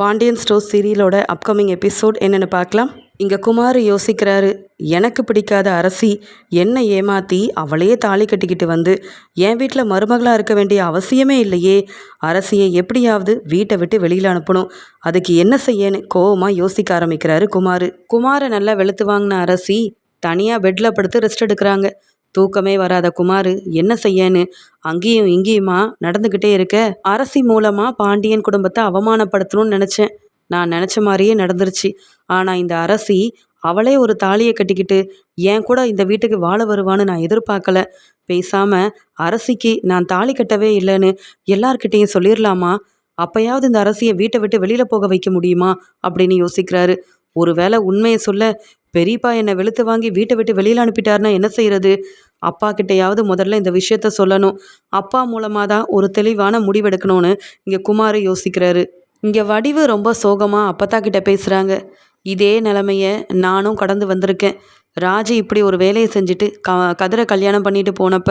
Pandian store சீரியலோட upcoming episode என்னென்னு பார்க்கலாம். இங்கே குமார் யோசிக்கிறாரு எனக்கு பிடிக்காத அரசி என்னை ஏமாற்றி அவளையே தாலி கட்டிக்கிட்டு வந்து என் வீட்டில் மருமகளாக இருக்க வேண்டிய அவசியமே இல்லையே. அரசியை எப்படியாவது வீட்டை விட்டு வெளியில் அனுப்பணும். அதுக்கு என்ன செய்யன்னு கோவமாக யோசிக்க ஆரம்பிக்கிறாரு குமார். குமாரை நல்லா வெளுத்து வாங்கின அரசி தனியாக பெட்டில் படுத்து ரெஸ்ட் எடுக்கிறாங்க. தூக்கமே வராத குமார் என்ன செய்யன்னு? அங்கேயும் இங்கேயுமா நடந்துக்கிட்டே இருக்க? அரசி மூலமாக பாண்டியன் குடும்பத்தை அவமானப்படுத்தணும்னு நினச்சேன். நான் நினச்ச மாதிரியே நடந்துருச்சு. ஆனால் இந்த அரசி அவளே ஒரு தாலியை கட்டிக்கிட்டு என் கூட இந்த வீட்டுக்கு வாழ வருவான்னு நான் எதிர்பார்க்கல. பேசாம அரசிக்கு நான் தாலி கட்டவே இல்லைன்னு எல்லார்கிட்டேயும் சொல்லிடலாமா அப்பயாவது இந்த அரசியை வீட்டை விட்டு வெளியில போக வைக்க முடியுமா? அப்படின்னு யோசிக்கிறாரு. ஒருவேளை உண்மையை சொல்ல பெரியப்பா என்னை வெளுத்து வாங்கி வீட்டை விட்டு வெளியில் அனுப்பிட்டாருன்னா என்ன செய்யறது அப்பா கிட்டையாவது முதல்ல இந்த விஷயத்த சொல்லணும். அப்பா மூலமாக தான் ஒரு தெளிவான முடிவெடுக்கணும்னு இங்கே குமார் யோசிக்கிறாரு. இங்கே வடிவு ரொம்ப சோகமாக அப்பத்தா கிட்ட பேசுகிறாங்க இதே நிலமைய நானும் கடந்து வந்திருக்கேன். ராஜி இப்படி ஒரு வேலையை செஞ்சுட்டு க கதிரை கல்யாணம் பண்ணிட்டு போனப்ப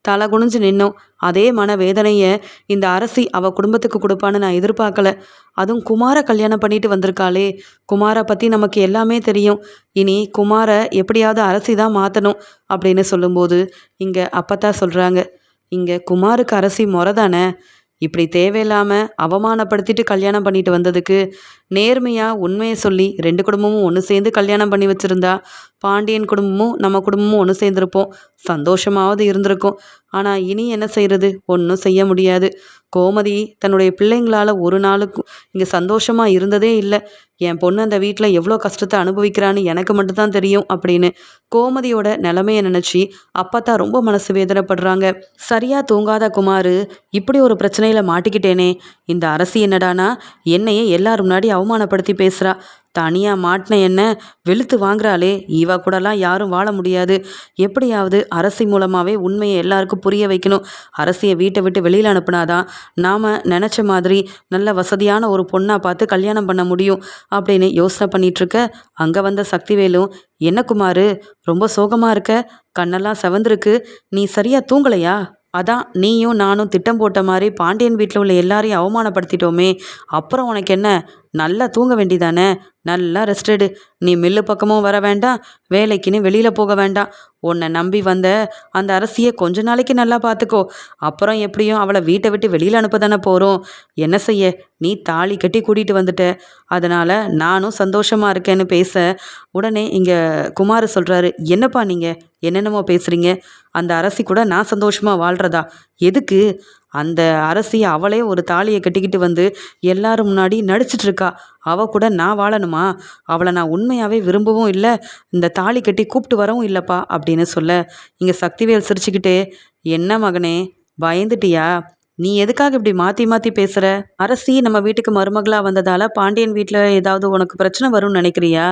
தலை குனிஞ்சு நின்னோம். அதே மன வேதனையை இந்த அரசி அவள் குடும்பத்துக்கு கொடுப்பான்னு நான் எதிர்பார்க்கல. அதுவும் குமாரை கல்யாணம் பண்ணிட்டு வந்திருக்காளே. குமாரை பற்றி நமக்கு எல்லாமே தெரியும். இனி குமாரை எப்படியாவது அரசி தான் மாற்றணும் அப்படின்னு சொல்லும்போது இங்கே அப்பத்தா சொல்கிறாங்க இங்கே குமாருக்கு அரசி முறை தானே? இப்படி தேவையில்லாமல் அவமானப்படுத்திட்டு கல்யாணம் பண்ணிட்டு வந்ததுக்கு நேர்மையாக உண்மையை சொல்லி ரெண்டு குடும்பமும் ஒன்று சேர்ந்து கல்யாணம் பண்ணி வச்சுருந்தா பாண்டியன் குடும்பமும் நம்ம குடும்பமும் ஒன்று சேர்ந்துருப்போம். சந்தோஷமாவது இருந்திருக்கும். ஆனால் இனி என்ன செய்கிறது ஒன்றும் செய்ய முடியாது. கோமதி தன்னுடைய பிள்ளைங்களால் ஒரு நாளுக்கு இங்கே சந்தோஷமாக இருந்ததே இல்லை. என் பொண்ணு அந்த வீட்டில் எவ்வளோ கஷ்டத்தை அனுபவிக்கிறான்னு எனக்கு மட்டும்தான் தெரியும் அப்படின்னு கோமதியோட நிலமையை நினச்சி அப்பத்தா ரொம்ப மனசு வேதனைப்படுறாங்க. சரியாக தூங்காத குமார் இப்படி ஒரு பிரச்சனையில் மாட்டிக்கிட்டேனே. இந்த அரசி என்னடானா? என்னையே எல்லாரும் முன்னாடி அவமானப்படுத்தி பேசுகிறா தனியாக மாட்டின என்ன வெளுத்து வாங்குறாளே. ஈவா கூடலாம் யாரும் வாழ முடியாது. எப்படியாவது அரசி மூலமாகவே உண்மையை எல்லாருக்கும் புரிய வைக்கணும். அரசியை வீட்டை விட்டு வெளியில் அனுப்புனாதான் நாம் நினச்ச மாதிரி நல்ல வசதியான ஒரு பொண்ணாக பார்த்து கல்யாணம் பண்ண முடியும் அப்படின்னு யோசனை பண்ணிகிட்ருக்க அங்கே வந்த சக்திவேலும் என்ன குமாரு ரொம்ப சோகமாக இருக்க? கண்ணெல்லாம் செவந்திருக்கு. நீ சரியாக தூங்கலையா? அதான் நீயும் நானும் திட்டம் போட்ட மாதிரி பாண்டியன் வீட்டில் உள்ள எல்லாரையும் அவமானப்படுத்திட்டோமே. அப்புறம் உனக்கு என்ன? நல்லா தூங்க வேண்டிதானே நல்லா ரெஸ்ட் எடு. நீ மில்லு பக்கமும் வர வேண்டாம். வேலைக்குன்னு வெளியில் போக வேண்டாம். உன்னை நம்பி வந்த அந்த அரசியை கொஞ்ச நாளைக்கு நல்லா பார்த்துக்கோ அப்புறம் எப்படியும் அவளை வீட்டை விட்டு வெளியில் அனுப்ப தானே போகிறோம் என்ன செய்ய? நீ தாலி கட்டி கூட்டிகிட்டு வந்துட்ட. அதனால் நானும் சந்தோஷமாக இருக்கேன்னு பேச உடனே இங்கே குமார் சொல்கிறாரு என்னப்பா நீங்கள் என்னென்னமோ பேசுகிறீங்க அந்த அரசி கூட நான் சந்தோஷமாக வாழ்கிறதா எதுக்கு? அந்த அரசி அவளே ஒரு தாலியை கட்டிக்கிட்டு வந்து எல்லாரும் முன்னாடி நடிச்சிட்டு இருக்கா அவ கூட நான் வாழணுமா? அவளை நான் உண்மையாகவே விரும்பவும் இல்லை. இந்த தாலி கட்டி கூப்பிட்டு வரவும் இல்லைப்பா அப்படின்னு சொல்ல இங்கே சக்திவேல் சிரிச்சுக்கிட்டே என்ன மகனே பயந்துட்டியா? நீ எதுக்காக இப்படி மாற்றி மாற்றி பேசுகிற அரசி நம்ம வீட்டுக்கு மருமகளாக வந்ததால் பாண்டியன் வீட்டில் ஏதாவது உனக்கு பிரச்சனை வரும்னு நினைக்கிறியா?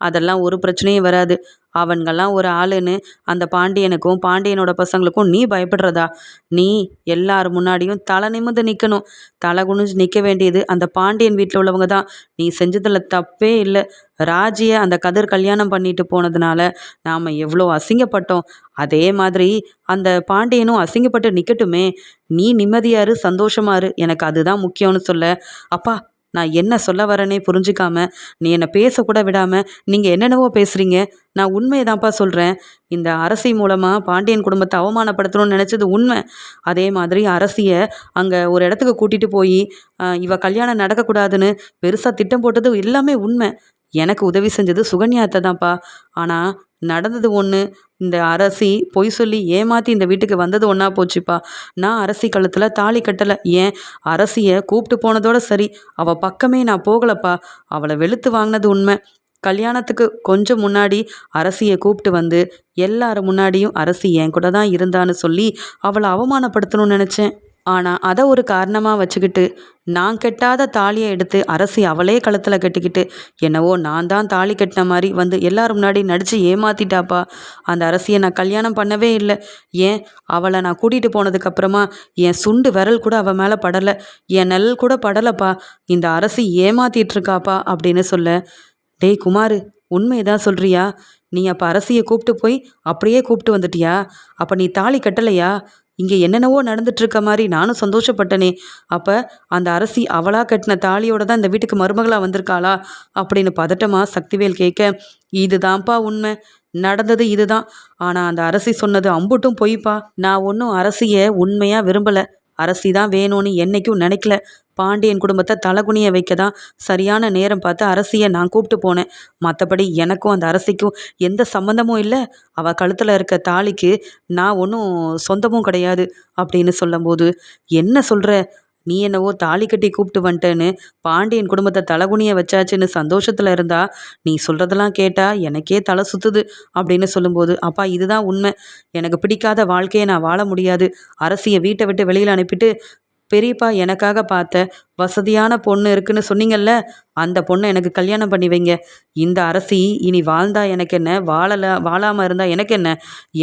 அதெல்லாம் ஒரு பிரச்சனையும் வராது. அவன்கெல்லாம் ஒரு ஆளுன்னு அந்த பாண்டியனுக்கும் பாண்டியனோட பசங்களுக்கும் நீ பயப்படுறதா? நீ எல்லார் முன்னாடியும் தலை நிமிந்து நிற்கணும் தலை குனிஞ்சு நிற்க வேண்டியது அந்த பாண்டியன் வீட்டில் உள்ளவங்க தான். நீ செஞ்சதில் தப்பே இல்லை. ராஜியை அந்த கதிர் கல்யாணம் பண்ணிட்டு போனதுனால நாம் எவ்வளோ அசிங்கப்பட்டோம். அதே மாதிரி அந்த பாண்டியனும் அசிங்கப்பட்டு நிற்கட்டுமே நீ நிம்மதியாரு சந்தோஷமாரு எனக்கு அதுதான் முக்கியம்னு சொல்ல. அப்பா நான் என்ன சொல்ல வரேனே புரிஞ்சுக்காம நீ என்னை பேசக்கூட விடாமல் நீங்கள் என்னென்னவோ பேசுகிறீங்க நான் உண்மையை தான்ப்பா சொல்கிறேன் இந்த அரசி மூலமாக பாண்டியன் குடும்பத்தை அவமானப்படுத்தணும்னு நினச்சது உண்மை. அதே மாதிரி அரசியை அங்கே ஒரு இடத்துக்கு கூட்டிகிட்டு போய் இவ கல்யாணம் நடக்கக்கூடாதுன்னு பெருசாக திட்டம் போட்டது எல்லாமே உண்மை. எனக்கு உதவி செஞ்சது சுகன்யாத்தை தான்ப்பா. ஆனால் நடந்தது ஒன்று இந்த அரசி பொய் சொல்லி ஏமாற்றி இந்த வீட்டுக்கு வந்தது ஒன்றா போச்சுப்பா. நான் அரசி கழுத்தில் தாலி கட்டலை. ஏன்? அரசியை கூப்பிட்டு போனதோட சரி. அவள் பக்கமே நான் போகலப்பா. அவளை வெளுத்து வாங்கினது உண்மை. கல்யாணத்துக்கு கொஞ்சம் முன்னாடி அரசியை கூப்பிட்டு வந்து எல்லாரும் முன்னாடியும் அரசி என் கூட தான் இருந்தான்னு சொல்லி அவளை அவமானப்படுத்தணும்னு நினச்சேன். ஆனால் அதை ஒரு காரணமாக வச்சுக்கிட்டு நான் கெட்டாத தாலியை எடுத்து அரசி அவளே கழுத்தில் கட்டிக்கிட்டு என்னவோ நான் தான் தாலி கட்டின மாதிரி வந்து எல்லாரும் முன்னாடி நடித்து ஏமாத்திட்டாப்பா. அந்த அரசியை நான் கல்யாணம் பண்ணவே இல்லை. ஏன்? அவளை நான் கூட்டிகிட்டு போனதுக்கப்புறமா என் சுண்டு விரல் கூட அவள் மேலே படலை. என் நெல் கூட படலைப்பா. இந்த அரசி ஏமாத்திட்டு இருக்காப்பா அப்படின்னு சொல்ல டேய் குமார் உண்மையதான் சொல்கிறியா நீ அப்போ அரசியை கூப்பிட்டு போய் அப்படியே கூப்பிட்டு வந்துட்டியா? அப்போ நீ தாலி கட்டலையா? இங்கே என்னென்னவோ நடந்துட்டு இருக்க மாதிரி நானும் சந்தோஷப்பட்டனே. அப்போ அந்த அரசி அவளாக கட்டின தாலியோட தான் இந்த வீட்டுக்கு மருமகளாக வந்திருக்காளா? அப்படின்னு பதட்டமாக சக்திவேல் கேட்க இதுதான்ப்பா உண்மை. நடந்தது இதுதான். ஆனால் அந்த அரசி சொன்னது அம்புட்டும் பொய்ப்பா. நான் ஒன்றும் அரசியை உண்மையாக விரும்பலை. அரசி தான் வேணும்னு என்றைக்கும் நினைக்கல. பாண்டியன் குடும்பத்தை தலகுனிய வைக்க தான் சரியான நேரம் பார்த்து அரசியை நான் கூப்பிட்டு போனேன். மற்றபடி எனக்கும் அந்த அரசிக்கும் எந்த சம்மந்தமும் இல்லை. அவள் கழுத்தில் இருக்க தாலிக்கு நான் ஒன்றும் சொந்தமும் கிடையாது அப்படின்னு சொல்லும்போது என்ன சொல்கிற நீ என்னவோ தாலி கட்டி கூப்பிட்டு வந்துட்டேன்னு பாண்டியன் குடும்பத்தை தலகுனிய வச்சாச்சுன்னு சந்தோஷத்தில் இருந்தா நீ சொல்கிறதெல்லாம் கேட்டால் எனக்கே தலை சுற்றுது அப்படின்னு சொல்லும்போது அப்பா இதுதான் உண்மை. எனக்கு பிடிக்காத வாழ்க்கையை நான் வாழ முடியாது. அரசியை வீட்டை விட்டு வெளியில் அனுப்பிட்டு பெரியப்பா எனக்காக பார்த்த வசதியான பொண்ணு இருக்குன்னு சொன்னீங்கல்ல அந்த பொண்ணை எனக்கு கல்யாணம் பண்ணி வைங்க. இந்த அரசி இனி வாழ்ந்தா எனக்கு என்ன வாழலை வாழாமல் இருந்தால் எனக்கு என்ன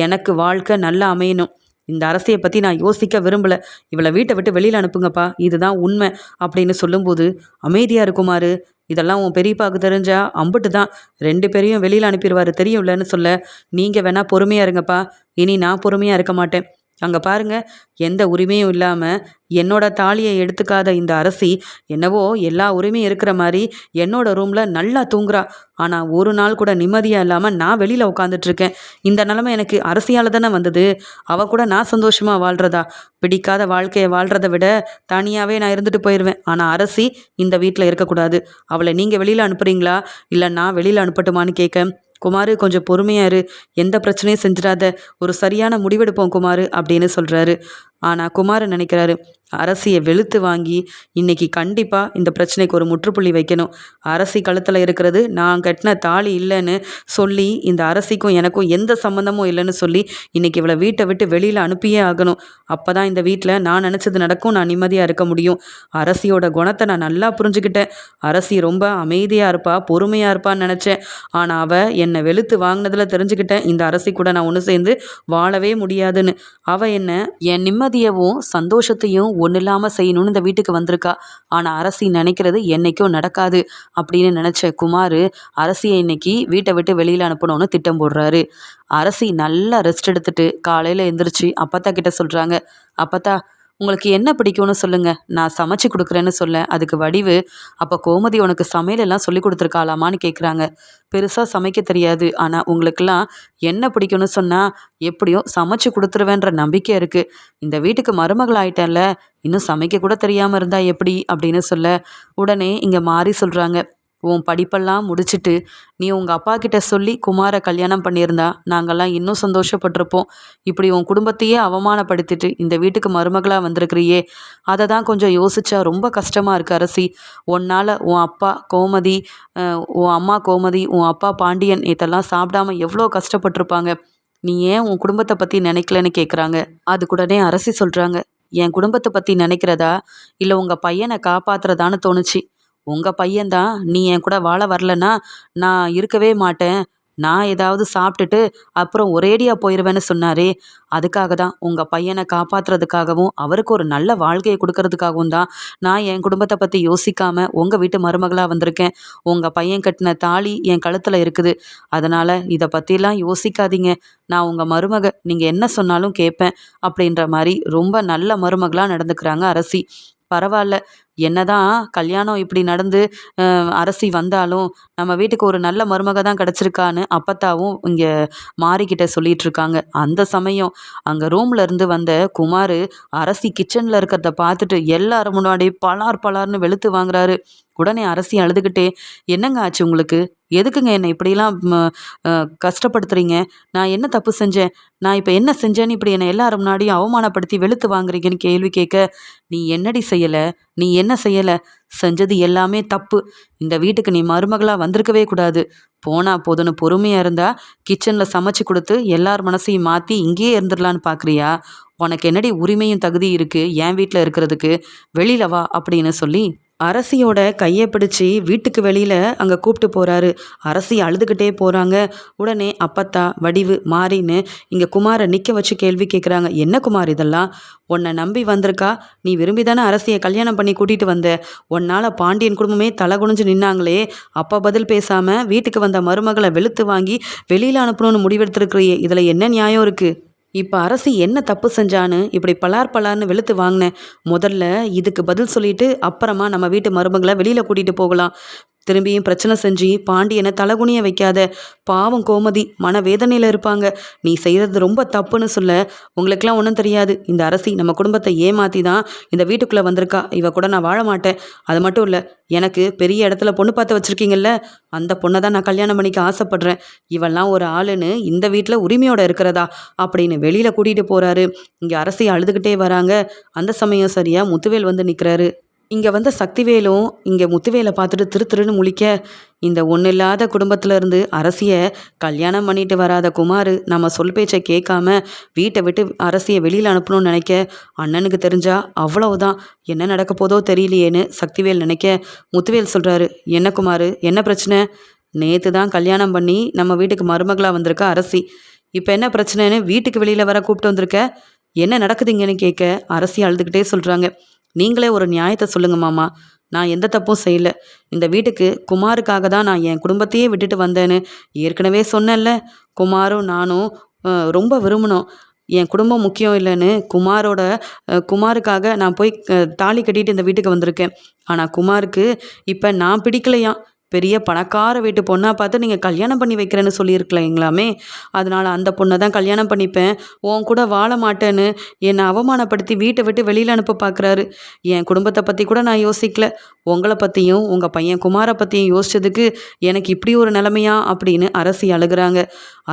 எனக்கு வாழ்க்கை நல்லா அமையணும். இந்த அரசியை பற்றி நான் யோசிக்க விரும்பலை. இவளை வீட்டை விட்டு வெளியில் அனுப்புங்கப்பா. இதுதான் உண்மை அப்படின்னு சொல்லும்போது அமைதியாக இருக்குமாறு இதெல்லாம் உன் பெரியப்பாவுக்கு தெரிஞ்சா அம்புட்டு தான். ரெண்டு பேரையும் வெளியில் அனுப்பிடுவார். தெரியும்லன்னு சொல்ல. நீங்கள் வேணால் பொறுமையாக இருங்கப்பா. இனி நான் பொறுமையாக இருக்க மாட்டேன். அங்கே பாருங்க எந்த உரிமையும் இல்லாமல் என்னோட தாலியை எடுத்துக்காத இந்த அரசி என்னவோ எல்லா உரிமையும் இருக்கிற மாதிரி என்னோட ரூமில் நல்லா தூங்குறா. ஆனால் ஒரு நாள் கூட நிம்மதியாக இல்லாமல் நான் வெளியில் உட்காந்துட்ருக்கேன் இந்த நிலமை எனக்கு அரசியால் தானே வந்தது. அவள் கூட நான் சந்தோஷமாக வாழ்கிறதா பிடிக்காத வாழ்க்கையை வாழ்கிறத விட தனியாகவே நான் இருந்துட்டு போயிடுவேன் ஆனால் அரசி இந்த வீட்டில் இருக்கக்கூடாது. அவளை நீங்கள் வெளியில் அனுப்புகிறீங்களா இல்லை நான் வெளியில் அனுப்பட்டுமான்னு கேட்க குமாரு கொஞ்சம் பொறுமையா இரு. எந்த பிரச்சனையும் செஞ்சிடாத. ஒரு சரியான முடிவெடுப்போம் குமாரு அப்படின்னு சொல்கிறாரு ஆனால் குமாரன் நினைக்கிறாரு அரசியை வெளுத்து வாங்கி இன்னைக்கு கண்டிப்பாக இந்த பிரச்சனைக்கு ஒரு முற்றுப்புள்ளி வைக்கணும். அரசி கழுத்தில் இருக்கிறது நான் கட்டின தாலி இல்லைன்னு சொல்லி இந்த அரசிக்கும் எனக்கும் எந்த சம்மந்தமும் இல்லைன்னு சொல்லி இன்னைக்கு இவளை வீட்டை விட்டு வெளியில் அனுப்பியே ஆகணும். அப்போ தான் இந்த வீட்டில் நான் நினச்சது நடக்கும் நான் நிம்மதியாக இருக்க முடியும். அரசியோட குணத்தை நான் நல்லா புரிஞ்சுக்கிட்டேன். அரசி ரொம்ப அமைதியாக இருப்பா பொறுமையாக இருப்பான்னு நினச்சேன். ஆனால் அவள் என்னை வெளுத்து வாங்கினதில் தெரிஞ்சுக்கிட்டேன். இந்த அரசி கூட நான் ஒன்று சேர்ந்து வாழவே முடியாதுன்னு. அவள் என்ன என் நிம்மதியவும் சந்தோஷத்தையும் ஒன்றும் இல்லாமல் செய்யணும்னு இந்த வீட்டுக்கு வந்திருக்கா. ஆனால் அரசி நினைக்கிறது என்றைக்கும் நடக்காது அப்படின்னு நினச்ச குமார் அரசியை இன்னைக்கு வீட்டை விட்டு வெளியில் அனுப்பணும்னு திட்டம் போடுறாரு. அரசி நல்லா ரெஸ்ட் எடுத்துட்டு காலையில் எழுந்திரிச்சு அப்பத்தா கிட்ட சொல்கிறாங்க அப்பத்தா உங்களுக்கு என்ன பிடிக்கும்னு சொல்லுங்க. நான் சமைச்சு கொடுக்குறேன்னு சொல்ல. அதுக்கு வடிவு அப்போ கோமதி உனக்கு சமையல் எல்லாம் சொல்லி கொடுத்துருக்காளாமான்னு கேட்குறாங்க பெருசாக சமைக்க தெரியாது. ஆனால் உங்களுக்கெல்லாம் என்ன பிடிக்கும்னு சொன்னால் எப்படியும் சமைச்சு கொடுத்துருவேன்ற நம்பிக்கை இருக்குது இந்த வீட்டுக்கு மருமகள் ஆயிட்டேன்ல இன்னும் சமைக்க கூட தெரியாமல் இருந்தா எப்படி? அப்படின்னு சொல்ல. உடனே இங்கே மாறி சொல்கிறாங்க உன் படிப்பெல்லாம் முடிச்சுட்டு நீ உங்கள் அப்பா கிட்ட சொல்லி குமாரை கல்யாணம் பண்ணியிருந்தா நாங்கள்லாம் இன்னும் சந்தோஷப்பட்டிருப்போம். இப்படி உன் குடும்பத்தையே அவமானப்படுத்திட்டு இந்த வீட்டுக்கு மருமகளாக வந்திருக்கிறியே. அதை தான் கொஞ்சம் யோசிச்சா ரொம்ப கஷ்டமாக இருக்கு அரசி. உன்னால் உன் அப்பா கோமதி உன் அம்மா கோமதி உன் அப்பா பாண்டியன் இதெல்லாம் சாப்பிடாம எவ்வளோ கஷ்டப்பட்டிருப்பாங்க. நீ ஏன் உன் குடும்பத்தை பற்றி நினைக்கலன்னு கேட்குறாங்க அதுக்குடனே அரசி சொல்கிறாங்க என் குடும்பத்தை பற்றி நினைக்கிறதா? இல்லை உங்கள் பையனை காப்பாற்றுறதான்னு தோணுச்சு. உங்கள் பையன்தான். நீ என் கூட வாழ வரலன்னா நான் இருக்கவே மாட்டேன். நான் ஏதாவது சாப்பிட்டுட்டு அப்புறம் ஒரேடியாக போயிடுவேன்னு சொன்னாரே. அதுக்காக தான் உங்கள் பையனை காப்பாற்றுறதுக்காகவும் அவருக்கு ஒரு நல்ல வாழ்க்கையை கொடுக்கறதுக்காகவும் தான் நான் என் குடும்பத்தை பற்றி யோசிக்காமல் உங்கள் வீட்டு மருமகளாக வந்திருக்கேன். உங்கள் பையன் கட்டின தாலி என் கழுத்தில் இருக்குது. அதனால் இதை பற்றிலாம் யோசிக்காதீங்க. நான் உங்கள் மருமக நீங்கள் என்ன சொன்னாலும் கேட்பேன். அப்படின்ற மாதிரி ரொம்ப நல்ல மருமகளாக நடந்துக்கிறாங்க அரசி. பரவாயில்ல என்னதான் கல்யாணம் இப்படி நடந்து அரசி வந்தாலும் நம்ம வீட்டுக்கு ஒரு நல்ல மருமக தான் கிடச்சிருக்கான்னு அப்பத்தாவும் இங்கே மாறிக்கிட்ட சொல்லிட்டு இருக்காங்க அந்த சமயம் அங்கே ரூம்ல இருந்து வந்த குமார் அரசி கிச்சனில் இருக்கிறத பார்த்துட்டு எல்லாரும் முன்னாடி பலார் பலார்னு வெளுத்து வாங்குறாரு. உடனே அரசி அழுதுகிட்டே என்னங்க ஆச்சு உங்களுக்கு? எதுக்குங்க என்னை இப்படிலாம் கஷ்டப்படுத்துறீங்க? நான் என்ன தப்பு செஞ்சேன்? நான் இப்போ என்ன செஞ்சேன்னு இப்படி என்னை எல்லாரும் முன்னாடியும் அவமானப்படுத்தி வெளுத்து வாங்குறீங்கன்னு கேள்வி கேட்க நீ என்னடி செய்யலை? நீ என்ன என்ன செய்யலை? செஞ்சது எல்லாமே தப்பு. இந்த வீட்டுக்கு நீ மருமகளாக வந்திருக்கவே கூடாது. போனா போதுன்னு பொறுமையாக இருந்தா கிச்சனில் சமைச்சு கொடுத்து எல்லார் மனசையும் மாற்றி இங்கேயே இருந்துடலான்னு பார்க்குறியா உனக்கு என்னடி உரிமையும் தகுதி இருக்குது என் வீட்டில் இருக்கிறதுக்கு? வெளியில வா அப்படின்னு சொல்லி அரசியோட கையை பிடிச்சி வீட்டுக்கு வெளியில் அங்கே கூப்பிட்டு போகிறாரு அரசி அழுதுகிட்டே போகிறாங்க உடனே அப்பத்தா வடிவு மாறின்னு இங்கே குமாரை நிற்க வச்சு கேள்வி கேட்குறாங்க என்ன குமார் இதெல்லாம்? உன்னை நம்பி வந்திருக்கா? நீ விரும்பி தானே அரசியை கல்யாணம் பண்ணி கூட்டிகிட்டு வந்த? உன்னால் பாண்டியன் குடும்பமே தலை குனிஞ்சு நின்னாங்களே. அப்போ பதில் பேசாமல் வீட்டுக்கு வந்த மருமகளை வெளுத்து வாங்கி வெளியில் அனுப்பணும்னு முடிவெடுத்திருக்கிறியே. இதில் என்ன நியாயம் இருக்குது இப்போ அரசு என்ன தப்பு செஞ்சான்னு இப்படி பலார் பலார்னு வெளுத்து வாங்கினேன் முதல்ல இதுக்கு பதில் சொல்லிட்டு அப்புறமா நம்ம வீட்டு மருமகளை வெளியில் கூட்டிகிட்டு போகலாம். திரும்பியும் பிரச்சனை செஞ்சு பாண்டியனை தலகுனிய வைக்காத. பாவம் கோமதி மனவேதனையில் இருப்பாங்க. நீ செய்கிறது ரொம்ப தப்புன்னு சொல்ல. உங்களுக்கெல்லாம் ஒன்றும் தெரியாது. இந்த அரசி நம்ம குடும்பத்தை ஏமாற்றி தான் இந்த வீட்டுக்குள்ளே வந்திருக்கா. இவ கூட நான் வாழ மாட்டேன். அது மட்டும் இல்லை எனக்கு பெரிய இடத்துல பொண்ணு பார்த்து வச்சுருக்கீங்கல்ல அந்த பொண்ணை தான் நான் கல்யாணம் பண்ணிக்க ஆசைப்பட்றேன். இவெல்லாம் ஒரு ஆளுன்னு இந்த வீட்டில் உரிமையோட இருக்கிறதா? அப்படின்னு வெளியில் கூட்டிகிட்டு போகிறாரு இங்கே அரசி அழுதுகிட்டே வராங்க. அந்த சமயம் சரியாக முத்துவேல் வந்து நிற்கிறாரு இங்கே வந்த சக்திவேலும் இங்கே முத்துவேலை பார்த்துட்டு திரு திருன்னு முழிக்க இந்த ஒன்றும் இல்லாத குடும்பத்திலேருந்து அரசியை கல்யாணம் பண்ணிட்டு வராத குமார் நம்ம சொல் பேச்சை கேட்காம வீட்டை விட்டு அரசியை வெளியில் அனுப்பணும்னு நினைக்க அண்ணனுக்கு தெரிஞ்சா அவ்வளவுதான். என்ன நடக்க போதோ தெரியலையேன்னு சக்திவேல் நினைக்க முத்துவேல் சொல்கிறாரு என்ன குமார் என்ன பிரச்சனை? நேற்று தான் கல்யாணம் பண்ணி நம்ம வீட்டுக்கு மருமகளாக வந்திருக்க அரசி. இப்போ என்ன பிரச்சனைன்னு வீட்டுக்கு வெளியில் வர கூப்பிட்டு வந்திருக்க? என்ன நடக்குதுங்கன்னு கேட்க அரசி அழுதுகிட்டே சொல்கிறாங்க நீங்களே ஒரு நியாயத்தை சொல்லுங்க மாமா. நான் எந்த தப்பும் செய்யல. இந்த வீட்டுக்கு குமாருக்காக தான் நான் என் குடும்பத்தையே விட்டுட்டு வந்தேன்னு ஏற்கனவே சொன்னேன்ல. குமாரும் நானும் ரொம்ப விரும்பினோம். என் குடும்பம் முக்கியம் இல்லைன்னு குமாரோட குமாருக்காக நான் போய் தாலி கட்டிட்டு இந்த வீட்டுக்கு வந்திருக்கேன். ஆனால் குமாருக்கு இப்போ நான் பிடிக்கலையாம். பெரிய பணக்கார வீட்டு பொண்ணாக பார்த்து நீங்கள் கல்யாணம் பண்ணி வைக்கிறேன்னு சொல்லியிருக்கலாங்களாமே அதனால் அந்த பொண்ணை தான் கல்யாணம் பண்ணிப்பேன். உன் கூட வாழ மாட்டேன்னு என்னை அவமானப்படுத்தி வீட்டை விட்டு வெளியில் அனுப்ப பார்க்குறாரு என் குடும்பத்தை பற்றி கூட நான் யோசிக்கல. உங்களை பற்றியும் உங்கள் பையன் குமாரை பற்றியும் யோசிச்சதுக்கு எனக்கு இப்படி ஒரு நிலைமையா அப்படின்னு அரசி அழுகுறாங்க.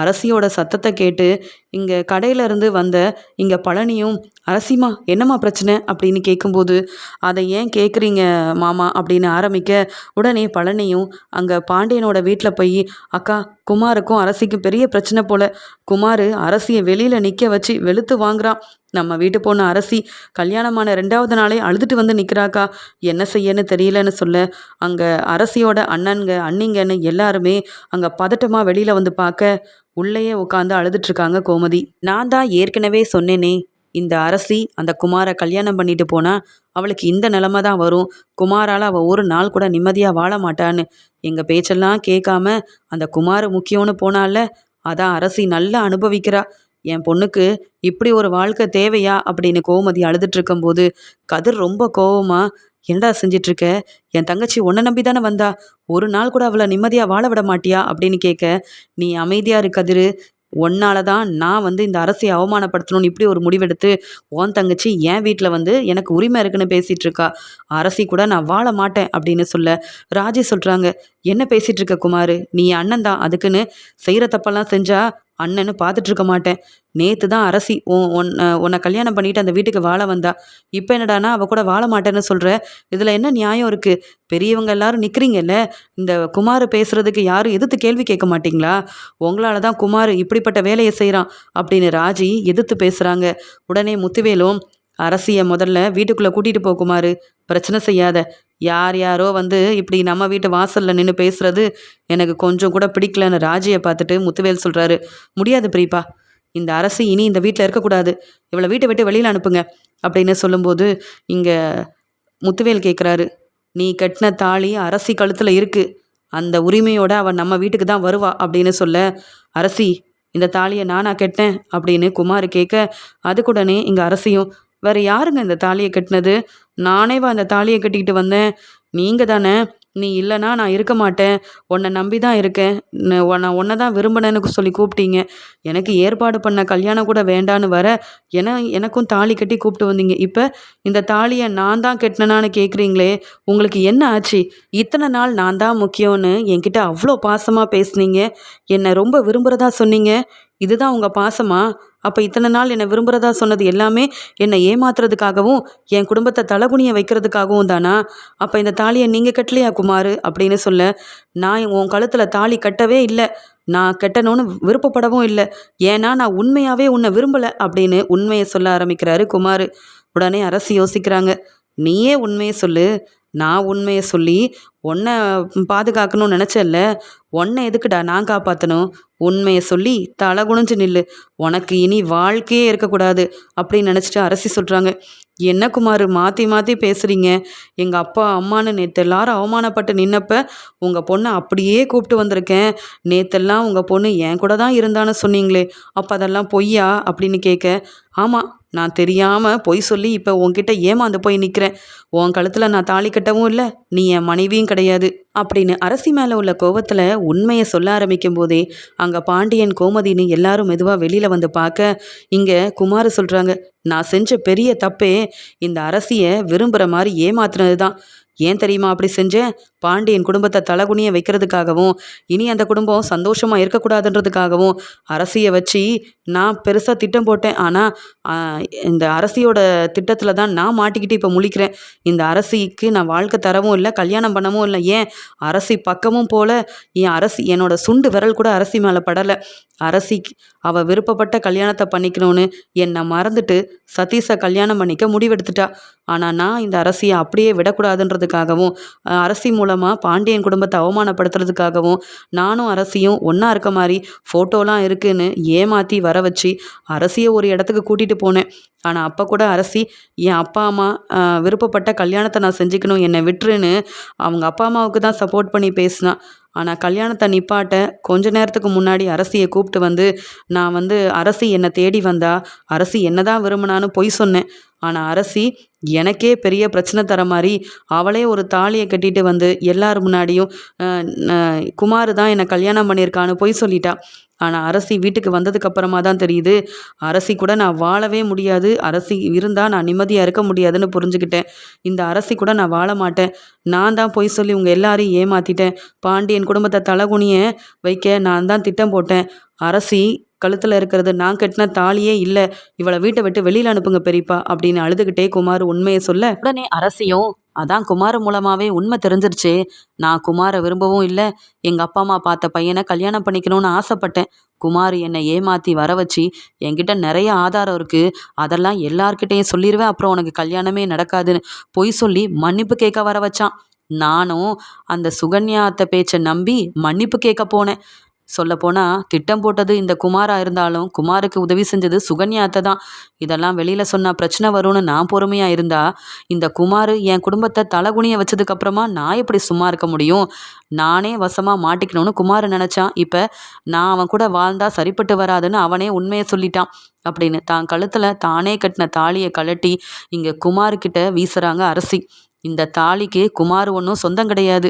அரசியோட சத்தத்தை கேட்டு இங்கே கடையிலேருந்து வந்த இங்கே பழனியும் அரசிமா என்னம்மா பிரச்சனை? அப்படின்னு கேட்கும்போது அதை ஏன் கேட்குறீங்க மாமா? அப்படின்னு ஆரம்பிக்க உடனே பழனியும் அங்கே பாண்டியனோட வீட்டில் போய் அக்கா குமாருக்கும் அரசிக்கும் பெரிய பிரச்சனை போல். குமார் அரசியை வெளியில் நிற்க வச்சு வெளுத்து வாங்குறான் நம்ம வீட்டு போன அரசி கல்யாணமான ரெண்டாவது நாளே அழுதுட்டு வந்து நிற்கிறாக்கா என்ன செய்யன்னு தெரியலன்னு சொல்ல அங்கே அரசியோட அண்ணன்க அண்ணிங்கன்னு எல்லாருமே அங்கே பதட்டமாக வெளியில் வந்து பார்க்க உள்ளேயே உட்காந்து அழுதுட்டு இருக்காங்க கோமதி. நான் தான் ஏற்கனவே சொன்னேனே இந்த அரசி அந்த குமாரை கல்யாணம் பண்ணிட்டு போனா அவளுக்கு இந்த நிலமை தான் வரும். குமாரால் அவள் ஒரு நாள் கூட நிம்மதியாக வாழ மாட்டான்னு. எங்கள் பேச்செல்லாம் கேட்காம அந்த குமார் முக்கியம்னு போனால அதான் அரசி நல்லா அனுபவிக்கிறா. என் பொண்ணுக்கு இப்படி ஒரு வாழ்க்கை தேவையா அப்படின்னு கோமதி அழுதுட்டு இருக்கும்போது கதிர் ரொம்ப கோவமா என்னடா செஞ்சிட்ருக்க? என் தங்கச்சி உன்னை நம்பி தானே வந்தா? ஒரு நாள் கூட அவளை நிம்மதியாக வாழ விட மாட்டியா? அப்படின்னு கேட்க நீ அமைதியாக இருக்கதிரு உன்னால தான் நான் வந்து இந்த அரசியை அவமானப்படுத்தணும்னு இப்படி ஒரு முடிவெடுத்து உன் தங்கச்சி என் வீட்டில் வந்து எனக்கு உரிமை இருக்குன்னு பேசிகிட்டு இருக்கா அரசி கூட நான் வாழ மாட்டேன் அப்படின்னு சொல்ல ராஜி சொல்கிறாங்க என்ன பேசிகிட்டு இருக்க குமார்? நீ அண்ணன் தான் அதுக்குன்னு செய்கிற தப்பெல்லாம் செஞ்சால் அண்ணன்னு பார்த்துட்ருக்க மாட்டேன். நேற்று தான் அரசி உன் உன்னை கல்யாணம் பண்ணிட்டு அந்த வீட்டுக்கு வாழ வந்தா. இப்போ என்னடானா அவ கூட வாழ மாட்டேன்னு சொல்கிற இதில் என்ன நியாயம் இருக்குது பெரியவங்க எல்லாரும் நிற்கிறீங்கல்ல இந்த குமார் பேசுகிறதுக்கு யாரும் எதிர்த்து கேள்வி கேட்க மாட்டீங்களா? உங்களால தான் குமார் இப்படிப்பட்ட வேலையை செய்கிறான் அப்படின்னு ராஜி எதிர்த்து பேசுகிறாங்க உடனே முத்துவேலும் அரசியை முதல்ல வீட்டுக்குள்ளே கூட்டிகிட்டு போகுமாறு பிரச்சனை செய்யாத. யார் யாரோ வந்து இப்படி நம்ம வீட்டு வாசலில் நின்று பேசுறது எனக்கு கொஞ்சம் கூட பிடிக்கலன்னு ராஜியை பார்த்துட்டு முத்துவேல் சொல்கிறாரு முடியாது பிரீப்பா. இந்த அரசு இனி இந்த வீட்டில் இருக்கக்கூடாது. இவளை வீட்டை விட்டு வெளியில் அனுப்புங்க. அப்படின்னு சொல்லும்போது இங்கே முத்துவேல் கேட்குறாரு நீ கட்டின தாலி அரசி கழுத்தில் இருக்குது அந்த உரிமையோட அவன் நம்ம வீட்டுக்கு தான் வருவா. அப்படின்னு சொல்ல அரசி இந்த தாலியை நானா கெட்டேன்? அப்படின்னு குமார் கேட்க அதுக்குடனே இங்கே அரசியும் வேற யாருங்க இந்த தாலியை கட்டினது? நானேவா அந்த தாலியை கட்டிக்கிட்டு வந்தேன். நீங்கள் தானே நீ இல்லைன்னா நான் இருக்க மாட்டேன். உன்னை நம்பி தான் இருக்கேன் நான் உன்னை தான் விரும்பினேன்னு சொல்லி கூப்பிட்டீங்க. எனக்கு ஏற்பாடு பண்ண கல்யாணம் கூட வேண்டான்னு வர என எனக்கும் தாலி கட்டி கூப்பிட்டு வந்தீங்க. இப்போ இந்த தாலியை நான் தான் கட்டினனான்னு கேட்குறீங்களே உங்களுக்கு என்ன ஆச்சு? இத்தனை நாள் நான் தான் முக்கியம்னு என்கிட்ட அவ்வளோ பாசமாக பேசுனீங்க. என்னை ரொம்ப விரும்புகிறதா சொன்னீங்க. இதுதான் உங்கள் பாசமா? அப்போ இத்தனை நாள் என்னை விரும்புகிறதா சொன்னது எல்லாமே என்னை ஏமாத்துறதுக்காகவும் என் குடும்பத்தை தலகுனிய வைக்கிறதுக்காகவும் தானா? அப்போ இந்த தாலியை நீங்கள் கட்டலையா குமார்? அப்படின்னு சொல்ல நான் உன் கழுத்தில் தாலி கட்டவே இல்லை. நான் கட்டணும்னு விருப்பப்படவும் இல்லை. ஏன்னா நான் உண்மையாகவே உன்னை விரும்பலை அப்படின்னு உண்மையை சொல்ல ஆரம்பிக்கிறாரு குமார். உடனே அரசு யோசிக்கிறாங்க நீயே உண்மையை சொல்லு. நான் உண்மையை சொல்லி உன்னை பாதுகாக்கணும்னு நினச்சல உன்னை எதுக்குடா நான் காப்பாற்றணும் உண்மையை சொல்லி தலை குனிஞ்சு நில்லு. உனக்கு இனி வாழ்க்கையே இருக்கக்கூடாது அப்படின்னு நினச்சிட்டு அரசி சொல்கிறாங்க என்ன குமார் மாற்றி மாற்றி பேசுகிறீங்க எங்கள் அப்பா அம்மான்னு நேற்று எல்லாரும் அவமானப்பட்டு நின்னப்ப உங்கள் பொண்ணை அப்படியே கூப்பிட்டு வந்திருக்கேன். நேத்தெல்லாம் உங்கள் பொண்ணு என் கூட தான் இருந்தான்னு சொன்னீங்களே. அப்போ அதெல்லாம் பொய்யா அப்படின்னு கேட்க ஆமாம் நான் தெரியாமல் பொய் சொல்லி இப்போ உன்கிட்ட ஏமாந்து போய் நிற்கிறேன் உன் கழுத்தில் நான் தாலி கட்டவும் இல்லை நீ என் மனைவியும் கிடையாது அப்படின்னு அரசி மேலே உள்ள கோவத்தில் உண்மையை சொல்ல ஆரம்பிக்கும் போதே அங்கே பாண்டியன் கோமதின்னு எல்லாரும் மெதுவாக வெளியில் வந்து பார்க்க இங்கே குமார் சொல்கிறாங்க நான் செஞ்ச பெரிய தப்பே இந்த அரசியை விரும்புகிற மாதிரி ஏமாத்துனது தான் ஏன் தெரியுமா அப்படி செஞ்சேன்? பாண்டியன் குடும்பத்தை தலகுனிய வைக்கிறதுக்காகவும் இனி அந்த குடும்பம் சந்தோஷமாக இருக்கக்கூடாதுன்றதுக்காகவும் அரசியை வச்சு நான் பெருசாக திட்டம் போட்டேன். ஆனால் இந்த அரசியோட திட்டத்தில் தான் நான் மாட்டிக்கிட்டு இப்போ முழிக்கிறேன். இந்த அரசிக்கு நான் வாழ்க்கை தரவும் இல்லை கல்யாணம் பண்ணவும் இல்லை. ஏன்? அரசி பக்கமும் போல என் அரசி என்னோட சுண்டு விரல் கூட அரசி மேலே படலை. அரசி அவள் விருப்பப்பட்ட கல்யாணத்தை பண்ணிக்கணும்னு என்னை மறந்துட்டு சதீஷை கல்யாணம் பண்ணிக்க முடிவெடுத்துட்டா. ஆனால் நான் இந்த அரசியை அப்படியே விடக்கூடாதுன்றதுக்காகவும் அரசி மூலமாக பாண்டியன் குடும்பத்தை அவமானப்படுத்துறதுக்காகவும் நானும் அரசியும் ஒன்றா இருக்க மாதிரி ஃபோட்டோலாம் இருக்குன்னு ஏமாற்றி வர வச்சு அரசியை ஒரு இடத்துக்கு கூட்டிகிட்டு போனேன். ஆனால் அப்போ கூட அரசி என் அப்பா அம்மா விருப்பப்பட்ட கல்யாணத்தை நான் செஞ்சுக்கணும் என்னை விட்டுருன்னு அவங்க அப்பா அம்மாவுக்கு தான் சப்போர்ட் பண்ணி பேசினான் ஆனால் கல்யாணத்தை நிப்பாட்ட கொஞ்ச நேரத்துக்கு முன்னாடி அரசியை கூப்பிட்டு வந்து நான் வந்து அரசி என்னை தேடி வந்தா அரசி என்ன தான் விரும்பினான்னு பொய் சொன்னேன். ஆனால் அரசி எனக்கே பெரிய பிரச்சனை தர மாதிரி அவளே ஒரு தாலியை கட்டிட்டு வந்து எல்லார் முன்னாடியும் குமார் தான் என்னை கல்யாணம் பண்ணியிருக்கான்னு பொய் சொல்லிட்டா. ஆனால் அரசி வீட்டுக்கு வந்ததுக்கப்புறமா தான் தெரியுது. அரசி கூட நான் வாழவே முடியாது. அரசி இருந்தால் நான் நிம்மதியாக இருக்க முடியாதுன்னு புரிஞ்சுக்கிட்டேன். இந்த அரசி கூட நான் வாழ மாட்டேன். நான் தான் பொய் சொல்லி உங்கள் எல்லாரையும் ஏமாற்றிட்டேன் பாண்டியன் குடும்பத்தை தலகுனிய வைக்க நான் தான் திட்டம் போட்டேன். அரசி கழுத்தில் இருக்கிறது நான் கட்டின தாலியே இல்லை. இவளை வீட்டை விட்டு வெளியில் அனுப்புங்க பெரியப்பா அப்படின்னு அழுதுகிட்டே குமார் உண்மையை சொல்ல உடனே அரசியும் அதான் குமார் மூலமாகவே உண்மை தெரிஞ்சிருச்சு. நான் குமாரை விரும்பவும் இல்லை. எங்கள் அப்பா அம்மா பார்த்த பையனை கல்யாணம் பண்ணிக்கணும்னு ஆசைப்பட்டேன். குமார் என்னை ஏமாற்றி வர வச்சு என்கிட்ட நிறைய ஆதாரம் இருக்குது அதெல்லாம் எல்லார்கிட்டையும் சொல்லிடுவேன் அப்புறம் உனக்கு கல்யாணமே நடக்காதுன்னு பொய் சொல்லி மன்னிப்பு கேட்க வர வச்சான். நானும் அந்த சுகன்யாத்த பேச்சை நம்பி மன்னிப்பு கேட்க போனேன். சொல்லப்போனால் திட்டம் போட்டது இந்த குமாராக இருந்தாலும் குமாருக்கு உதவி செஞ்சது சுகன்யாத்தை தான். இதெல்லாம் வெளியில் சொன்னால் பிரச்சனை வரும்னு நான் பொறுமையாக இருந்தா இந்த குமார் என் குடும்பத்தை தலகுனிய வச்சதுக்கப்புறமா நான் எப்படி சும்மா இருக்க முடியும்? நானே வசமாக மாட்டிக்கணும்னு குமார் நினச்சான். இப்போ நான் அவன் கூட வாழ்ந்தா சரிப்பட்டு வராதுன்னு அவனே உண்மையை சொல்லிட்டான். அப்படின்னு தான் கழுத்தில் தானே கட்டின தாலியை கழட்டி இங்கே குமார்கிட்ட வீசுகிறாங்க அரசி. இந்த தாலிக்கு குமார் ஒன்றும் சொந்தம் கிடையாது.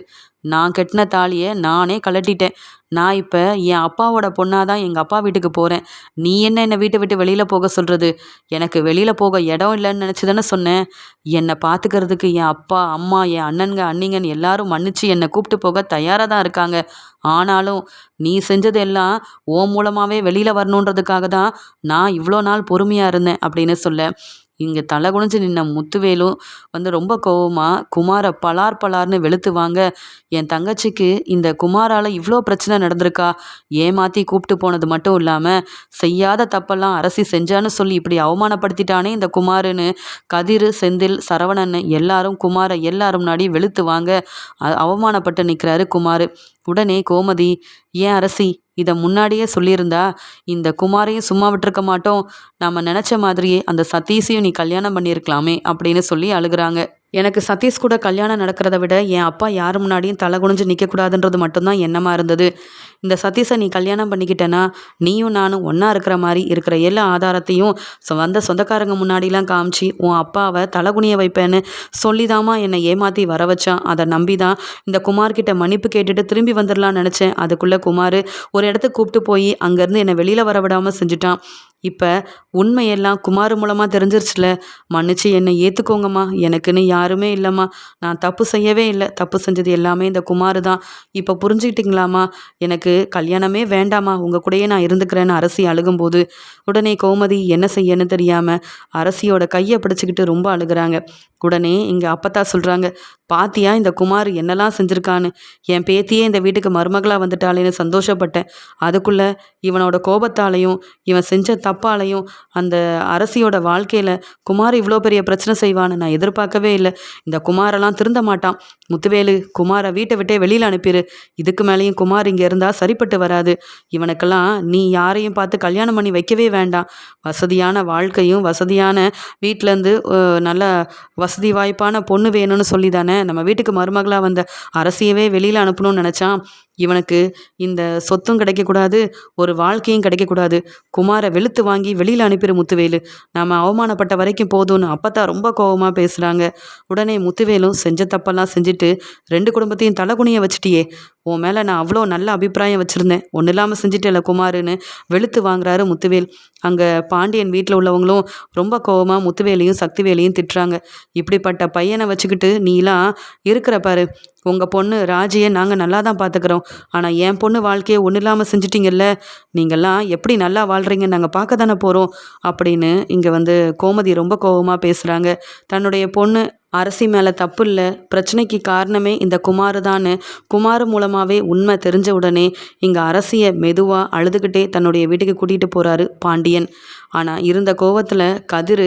நான் கட்டின தாலியை நானே கழட்டிட்டேன். நான் இப்போ என் அப்பாவோட பொண்ணாக தான் எங்கள் அப்பா வீட்டுக்கு போகிறேன் நீ என்ன என்னை வீட்டை விட்டு வெளியில் போக சொல்கிறது எனக்கு வெளியில் போக இடம் இல்லைன்னு நினச்சி தானே சொன்னேன். என்னை பார்த்துக்கிறதுக்கு என் அப்பா அம்மா என் அண்ணனுங்க அண்ணிங்கன்னு எல்லாரும் மன்னிச்சு என்னை கூப்பிட்டு போக தயாராக தான் இருக்காங்க. ஆனாலும் நீ செஞ்சது எல்லாம் ஓ மூலமாகவே வெளியில் வரணுன்றதுக்காக தான் நான் இவ்வளோ நாள் பொறுமையாக இருந்தேன் அப்படின்னு சொல்ல இங்கே தலை குனிஞ்சு நின்ன முத்துவேலும் வந்து ரொம்ப கோவமாக குமாரை பலார் பலார்னு வெளுத்துவாங்க என் தங்கச்சிக்கு இந்த குமாரால் இவ்வளோ பிரச்சனை நடந்திருக்கா? ஏமாற்றி கூப்பிட்டு போனது மட்டும் இல்லாமல் செய்யாத தப்பெல்லாம் அரசி செஞ்சான்னு சொல்லி இப்படி அவமானப்படுத்திட்டானே இந்த குமாருன்னு கதிர் செந்தில் சரவணன் எல்லாரும் குமாரை எல்லாரும் முன்னாடி வெளுத்துவாங்க அவமானப்பட்டு நிற்கிறாரு குமார். உடனே கோமதி ஏன் அரசி இதை முன்னாடியே சொல்லியிருந்தா? இந்த குமாரையும் சும்மா விட்டுருக்க மாட்டோம். நம்ம நினச்ச மாதிரியே அந்த சதீஷையும் நீ கல்யாணம் பண்ணியிருக்கலாமே அப்படின்னு சொல்லி அழுகிறாங்க. எனக்கு சதீஷ் கூட கல்யாணம் நடக்கிறத விட என் அப்பா யார் முன்னாடியும் தலை குனிஞ்சு நிற்கக்கூடாதுன்றது மட்டும்தான் எண்ணமாக இருந்தது. இந்த சதீஷை நீ கல்யாணம் பண்ணிக்கிட்டேன்னா நீயும் நானும் ஒன்றா இருக்கிற மாதிரி இருக்கிற எல்லா ஆதாரத்தையும் வந்த சொந்தக்காரங்க முன்னாடிலாம் காமிச்சு உன் அப்பாவை தலைகுனிய வைப்பேன்னு சொல்லிதாமா என்னை ஏமாற்றி வர வச்சான். அதை நம்பி தான் இந்த குமார்கிட்ட மன்னிப்பு கேட்டுட்டு திரும்பி வந்துடலாம்னு நினச்சேன். அதுக்குள்ளே குமார் ஒரு இடத்துக்கு கூப்பிட்டு போய் அங்கேருந்து என்னை வெளியில் வர விடாமல் செஞ்சுட்டான். இப்போ உண்மையெல்லாம் குமார் மூலமாக தெரிஞ்சிருச்சுல. மன்னிச்சு என்னை ஏற்றுக்கோங்கம்மா எனக்குன்னு யாருமே இல்லைம்மா. நான் தப்பு செய்யவே இல்லை. தப்பு செஞ்சது எல்லாமே இந்த குமார் தான் இப்போ புரிஞ்சுக்கிட்டிங்களாம்மா? எனக்கு கல்யாணமே வேண்டாமா உங்கள் கூடயே நான் இருந்துக்கிறேன்னு அரசி அழுகும்போது. உடனே கோமதி என்ன செய்யன்னு தெரியாமல் அரசியோட கையை பிடிச்சிக்கிட்டு ரொம்ப அழுகிறாங்க. உடனே இங்கே அப்பத்தா சொல்கிறாங்க பாத்தியா இந்த குமார் என்னெல்லாம் செஞ்சுருக்கான்னு? என் பேத்தியே இந்த வீட்டுக்கு மருமகளாக வந்துட்டாளேன்னு சந்தோஷப்பட்டேன். அதுக்குள்ளே இவனோட கோபத்தாலையும் இவன் செஞ்ச தப்பாலையும் அந்த அரசியோட வாழ்க்கையில் குமார் இவ்வளோ பெரிய பிரச்சனை செய்வான்னு நான் எதிர்பார்க்கவே இல்லை. இந்த குமாரெல்லாம் திருந்த மாட்டான். முத்துவேலு குமாரை வீட்டை விட்டே வெளியில் அனுப்பிடு இதுக்கு மேலேயும் குமார் இங்கே இருந்தால் சரிப்பட்டு வராது. இவனுக்கெல்லாம் நீ யாரையும் பார்த்து கல்யாணம் பண்ணி வைக்கவே வேண்டாம். வசதியான வாழ்க்கையும் வசதியான வீட்டிலேருந்து நல்ல வசதி வாய்ப்பான பொண்ணு வேணும்னு சொல்லி தானே நம்ம வீட்டுக்கு மருமகளாக வந்த அரசியவே வெளியில் அனுப்பணும்னு நினச்சான் இவனுக்கு இந்த சொத்தும் கிடைக்கக்கூடாது ஒரு வாழ்க்கையும் கிடைக்கக்கூடாது. குமாரை வெளுத்து வாங்கி வெளியில் அனுப்பிடு முத்துவேலு. நாம் அவமானப்பட்ட வரைக்கும் போதும்னு அப்பத்தான் ரொம்ப கோபமாக பேசுகிறாங்க உடனே முத்துவேலும் செஞ்ச தப்பெல்லாம் செஞ்சுட்டு ரெண்டு குடும்பத்தையும் தலைகுனிய வச்சுட்டியே. உன் மேலே நான் அவ்வளோ நல்ல அபிப்பிராயம் வச்சுருந்தேன். ஒன்றும் இல்லாமல் செஞ்சுட்டேல குமாருன்னு வெளுத்து வாங்குறாரு முத்துவேல். அங்கே பாண்டியன் வீட்டில் உள்ளவங்களும் ரொம்ப கோவமாக முத்துவேலையும் சக்திவேலையும் திட்டுறாங்க. இப்படிப்பட்ட பையனை வச்சுக்கிட்டு நீலாம் இருக்கிற பாரு. உங்கள் பொண்ணு ராஜியை நாங்கள் நல்லா தான் பார்த்துக்குறோம் ஆனால் என் பொண்ணு வாழ்க்கையை ஒன்றும் இல்லாமல் செஞ்சிட்டிங்கல்ல. நீங்கள்லாம் எப்படி நல்லா வாழ்கிறீங்க நாங்கள் பார்க்க தானே போகிறோம் அப்படின்னு இங்கே வந்து கோமதி ரொம்ப கோபமாக பேசுகிறாங்க தன்னுடைய பொண்ணு அரசி மேலே தப்பு இல்லை பிரச்சனைக்கு காரணமே இந்த குமார் தான் குமார் மூலமாகவே உண்மை தெரிஞ்ச உடனே இங்கே அரசியை மெதுவாக அழுதுகிட்டே தன்னுடைய வீட்டுக்கு கூட்டிகிட்டு போகிறாரு பாண்டியன். ஆனால் இருந்த கோவத்தில் கதிர்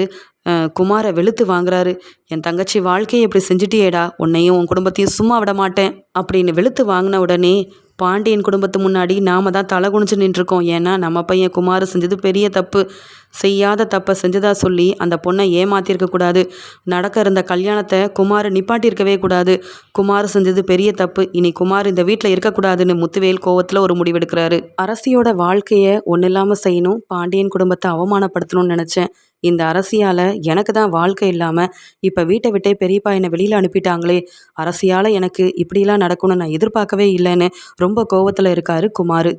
குமாரை வெளுத்து வாங்குறாரு. என் தங்கச்சி வாழ்க்கையை இப்படி செஞ்சுட்டியேடா உன்னையும் உன் குடும்பத்தையும் சும்மா விட மாட்டேன் அப்படின்னு வெளுத்து வாங்கின உடனே பாண்டியன் குடும்பத்து முன்னாடி நாம தான் தலை குனிஞ்சு நின்றுருக்கோம். ஏன்னா நம்ம பையன் குமார் செஞ்சது பெரிய தப்பு. செய்யாத தப்பை செஞ்சதா சொல்லி அந்த பொண்ணை ஏமாத்திருக்கக்கூடாது நடக்க இருந்த கல்யாணத்தை குமார் நிப்பாட்டியிருக்கவே கூடாது. குமார் செஞ்சது பெரிய தப்பு. இனி குமார் இந்த வீட்டில் இருக்கக்கூடாதுன்னு முத்துவேல் கோவத்தில் ஒரு முடிவெடுக்கிறாரு. அரசியோட வாழ்க்கையை ஒன்றும் இல்லாமல் செய்யணும் பாண்டியன் குடும்பத்தை அவமானப்படுத்தணும்னு நினச்சேன். இந்த அரசியால் எனக்கு தான் வாழ்க்கை இல்லாமல் இப்போ வீட்டை விட்டே பெரியப்பா என்னை வெளியில் அனுப்பிட்டாங்களே அரசியால் எனக்கு இப்படிலாம் நடக்கணும்னு நான் எதிர்பார்க்கவே இல்லைன்னு ரொம்ப கோவத்தில் இருக்காரு குமார்.